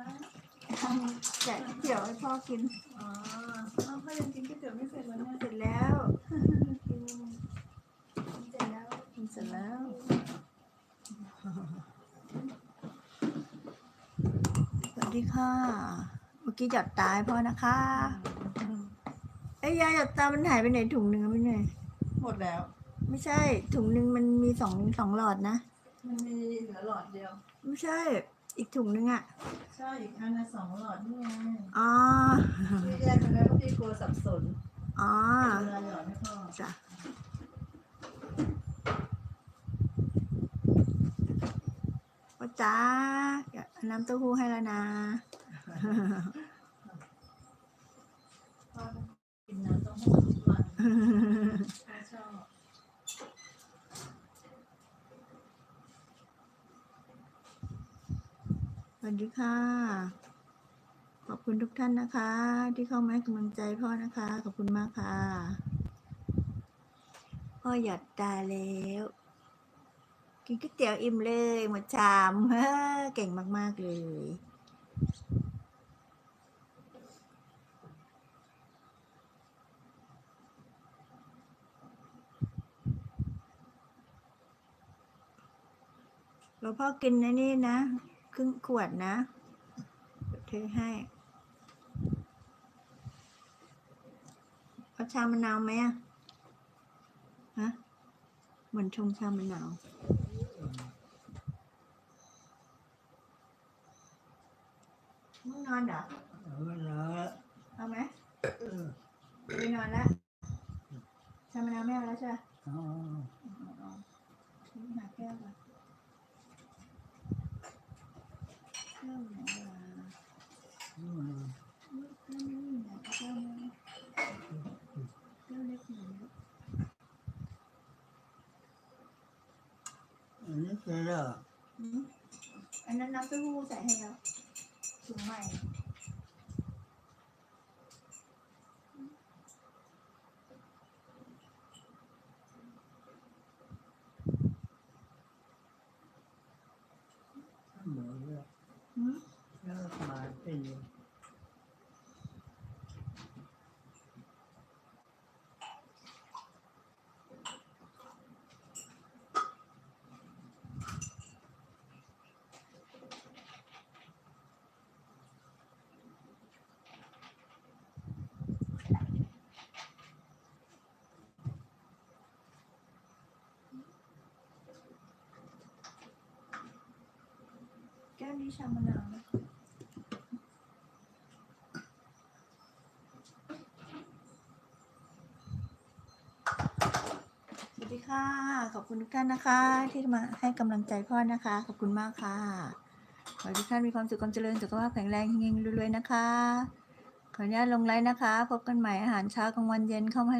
อจ๊ะทำแกะก๋วยเตี๋ยวให้พ่อกิน อ๋ออ้าวพ่อยังกินก๋วยเตี๋ยวไม่เสร็จเลยเนี่ยเสร็จแล้วกินเสร็จแล้วกินเสร็จแล้ว สวัสดีค่ะ เมื่อกี้หยอดตายพ่อนะคะ ไอ้ยยาหยอดตา มันหายไปไหนถุงหนึ่งอะไม่ไงหมดแล้ว ไม่ใช่ถุงหนึ่งมันมีสองสองหลอดนะ มันมีเหลือหลอดเดียว ไม่ใช่ อีกถุงหนึ่งอะ ใช่อีกอันละสองหลอดนี่ไงอ๋อ พี่แยกกันแล้วเพราะพี่กลัวสับสนอ๋อ เวลาหยอดให้พ่อจ้ะ พ่อจ๋าเดี๋ยวเอาน้ำเต้าหู้ให้แล้วนะ พ่อต้องกินน้ำเต้าหู้ทุกวันพ่อชอบ ส วัสดีค่ะ ขอบคุณทุกท่านนะคะ ที่เข้ามาให้กำลังใจพ่อนะคะ ขอบคุณมากค่ะ พ่อหยัดตาแล้วกินก๋วยเตี๋ยวอิ่มเลยหมดชามเฮ้เก่งมาก ๆ เลยเราพ่อกินนะนี่นะ ครึ่งขวดนะเดี๋ยวเทให้เอาชามะนาวไหมอะฮะเหมือนชงชามะนาวมึงนอนเหรอเออนเอาไหมไปนอนแล้วชามะนาวไม่เอาแล้วใช่ไหมอาเอหาแก้วก่อน แก้วไหนวะอืม แก้วนี้ไหนแก้วนี้แก้วเล็กหน่อยนะ อันนี้เสร็จแล้ว อืมอันนั้นน้ำเต้าหู้ใส่ให้แล้วถุงใหม่ หมดแล้ว อืมแล้ว มาเป็นแก้วนี้ชามะนาวนะสวัสดีค่ะ ขอบคุณทุกท่านนะคะ ที่มาให้กำลังใจพ่อนะคะ ขอบคุณมากค่ะ ขอให้ทุกท่านมีความสุขความเจริญสุขภาพแข็งแรงเฮงๆรวยๆนะคะ ขออนุญาตลงไลน์นะคะ พบกันใหม่อาหารเช้ากลางวันเย็นเข้ามาให้